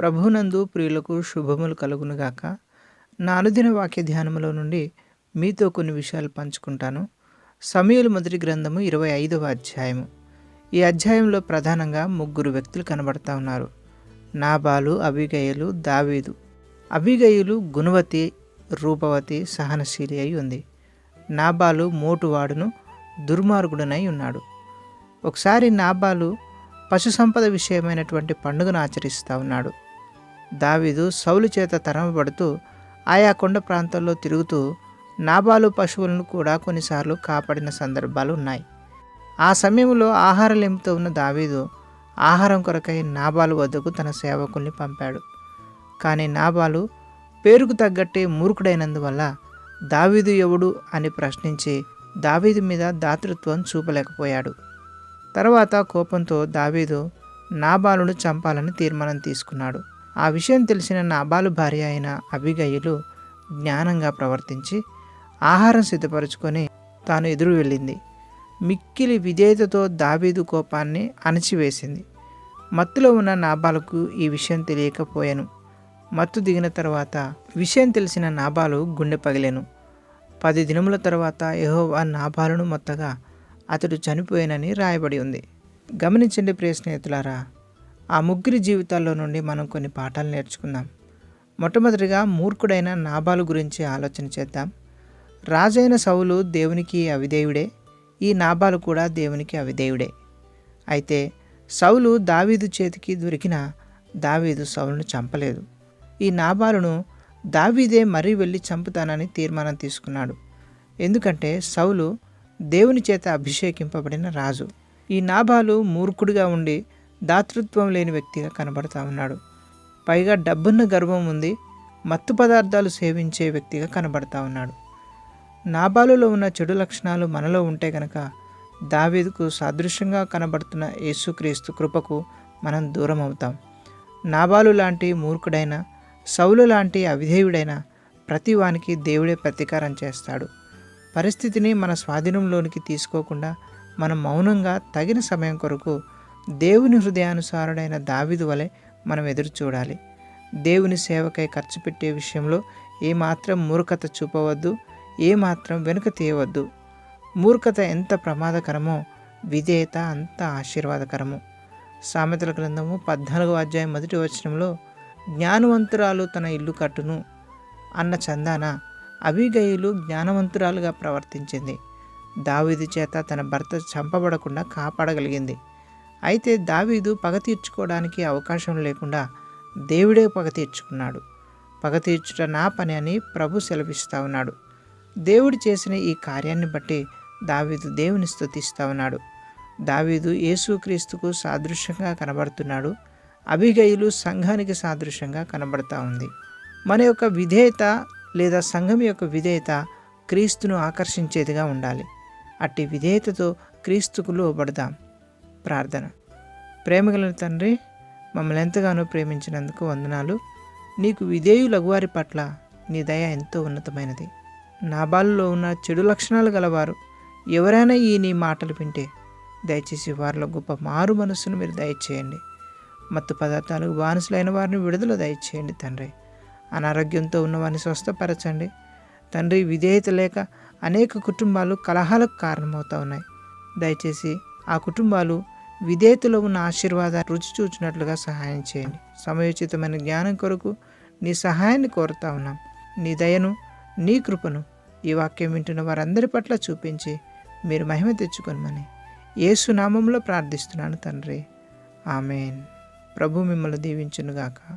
ప్రభునందు ప్రియులకు శుభములు కలుగునుగాక నా అనుదిన వాక్య ధ్యానములో నుండి మీతో కొన్ని విషయాలు పంచుకుంటాను. సమయలు మొదటి గ్రంథము ఇరవై ఐదవ అధ్యాయము. ఈ అధ్యాయంలో ప్రధానంగా ముగ్గురు వ్యక్తులు కనబడతా ఉన్నారు. నాబాలు అభిగయలు దావీదు. అభిగయులు గుణవతి రూపవతి సహనశీలి అయి ఉంది. నాబాలు మోటువాడును దుర్మార్గుడనై ఉన్నాడు. ఒకసారి నాబాలు పశు సంపద విషయమైనటువంటి పండుగను ఆచరిస్తూ ఉన్నాడు. దావీదు సౌలు చేత తరమబడుతూ ఆయా కొండ ప్రాంతాల్లో తిరుగుతూ నాబాలు పశువులను కూడా కొన్నిసార్లు కాపాడిన సందర్భాలు ఉన్నాయి. ఆ సమయంలో ఆహార ఉన్న దావీదు ఆహారం కొరకై నాబాలు వద్దకు తన సేవకుల్ని పంపాడు. కానీ నాబాలు పేరుకు తగ్గట్టే మూర్ఖుడైనందువల్ల దావీదు ఎవడు అని ప్రశ్నించి దావీదు మీద దాతృత్వం చూపలేకపోయాడు. తర్వాత కోపంతో దావీదు నాబాలును చంపాలని తీర్మానం తీసుకున్నాడు. ఆ విషయం తెలిసిన నాబాలు భార్య అయిన అభిగయులు జ్ఞానంగా ప్రవర్తించి ఆహారం సిద్ధపరచుకొని తాను ఎదురు వెళ్ళింది. మిక్కిలి విధేయతతో దావీదు కోపాన్ని అణచివేసింది. మత్తులో ఉన్న నాబాలకు ఈ విషయం తెలియకపోయాను. మత్తు దిగిన తర్వాత విషయం తెలిసిన నాబాలు గుండె పగిలేను. పది దినముల తర్వాత యహోవా నాబాలను మొత్తగా అతడు చనిపోయానని రాయబడి ఉంది. గమనించండి ప్రియ స్నేహితులారా ఆ ముగ్గురి జీవితాల్లో నుండి మనం కొన్ని పాఠాలు నేర్చుకుందాం. మొట్టమొదటిగా మూర్ఖుడైన నాబాలు గురించి ఆలోచన చేద్దాం. రాజైన సౌలు దేవునికి అవిదేవుడే ఈ నాబాలు కూడా దేవునికి అవిదేవుడే అయితే సౌలు దావీదు చేతికి దొరికిన దావీదు సౌలును చంపలేదు. ఈ నాబాలును దావీదే మరీ వెళ్ళి చంపుతానని తీర్మానం తీసుకున్నాడు. ఎందుకంటే సౌలు దేవుని చేత అభిషేకింపబడిన రాజు. ఈ నాభాలు మూర్ఖుడిగా ఉండి దాతృత్వం లేని వ్యక్తిగా కనబడతా ఉన్నాడు. పైగా డబ్బున్న గర్వం ఉంది మత్తు పదార్థాలు సేవించే వ్యక్తిగా కనబడతా ఉన్నాడు. నాబాలులో ఉన్న చెడు లక్షణాలు మనలో ఉంటే గనక దావీదుకు సాదృశ్యంగా కనబడుతున్న యేసుక్రీస్తు కృపకు మనం దూరం అవుతాం నాబాలు లాంటి మూర్ఖుడైన సౌలు లాంటి అవిధేయుడైన ప్రతి వానికి దేవుడే ప్రతీకారం చేస్తాడు. పరిస్థితిని మన స్వాధీనంలోనికి తీసుకోకుండా మనం మౌనంగా తగిన సమయం కొరకు దేవుని హృదయానుసారుడైన దావిదు వలె మనం ఎదురు చూడాలి. దేవుని సేవకై ఖర్చు పెట్టే విషయంలో ఏమాత్రం మూర్ఖత చూపవద్దు ఏమాత్రం వెనుక తీయవద్దు. మూర్ఖత ఎంత ప్రమాదకరమో విధేయత అంత ఆశీర్వాదకరము. సామెతల గ్రంథము పద్నాలుగో అధ్యాయం మొదటి వచనంలో జ్ఞానవంతురాలు తన ఇల్లు కట్టును అన్న చందాన అభిగయులు జ్ఞానవంతురాలుగా ప్రవర్తించింది. దావిది చేత తన భర్త చంపబడకుండా కాపాడగలిగింది. అయితే దావీదు పగ తీర్చుకోవడానికి అవకాశం లేకుండా దేవుడే పగ తీర్చుకున్నాడు. పగ తీర్చుట నా పని అని ప్రభు సెలవిస్తూ ఉన్నాడు. దేవుడు చేసిన ఈ కార్యాన్ని బట్టి దావీదు దేవుని స్థుతిస్తూ ఉన్నాడు. దావీదు యేసుక్రీస్తుకు సాదృశ్యంగా కనబడుతున్నాడు. అభిగయులు సంఘానికి సాదృశ్యంగా కనబడతా ఉంది. మన యొక్క విధేయత లేదా సంఘం యొక్క విధేయత క్రీస్తును ఆకర్షించేదిగా ఉండాలి. అట్టి విధేయతతో క్రీస్తుకు లోబడదాం. ప్రార్థన. ప్రేమగల తండ్రి మమ్మల్ని ఎంతగానో ప్రేమించినందుకు వందనాలు. నీకు విధేయులగు వారి పట్ల నీ దయ ఎంతో ఉన్నతమైనది. నాబాలులో ఉన్న చెడు లక్షణాలు గలవారు ఎవరైనా ఈ నీ మాటలు వింటే దయచేసి వారిలో గొప్ప మారు మనస్సును మీరు దయచేయండి. మత్తు పదార్థాలకు బానిసలైన వారిని విడుదల దయచేయండి తండ్రి. అనారోగ్యంతో ఉన్నవారిని స్వస్థపరచండి. తండ్రి విధేయత లేక అనేక కుటుంబాలు కలహాలకు కారణమవుతా ఉన్నాయి. దయచేసి ఆ కుటుంబాలు విధేయతలో ఉన్న ఆశీర్వాదాలు రుచి చూచినట్లుగా సహాయం చేయండి. సమయోచితమైన జ్ఞానం కొరకు నీ సహాయాన్ని కోరుతా ఉన్నాం. నీ దయను నీ కృపను ఈ వాక్యం వింటున్న వారందరి పట్ల చూపించి మీరు మహిమ తెచ్చుకొనమని యేసు నామంలో ప్రార్థిస్తున్నాను తండ్రి. ఆమెన్. ప్రభు మిమ్మల్ని దీవించునుగాక.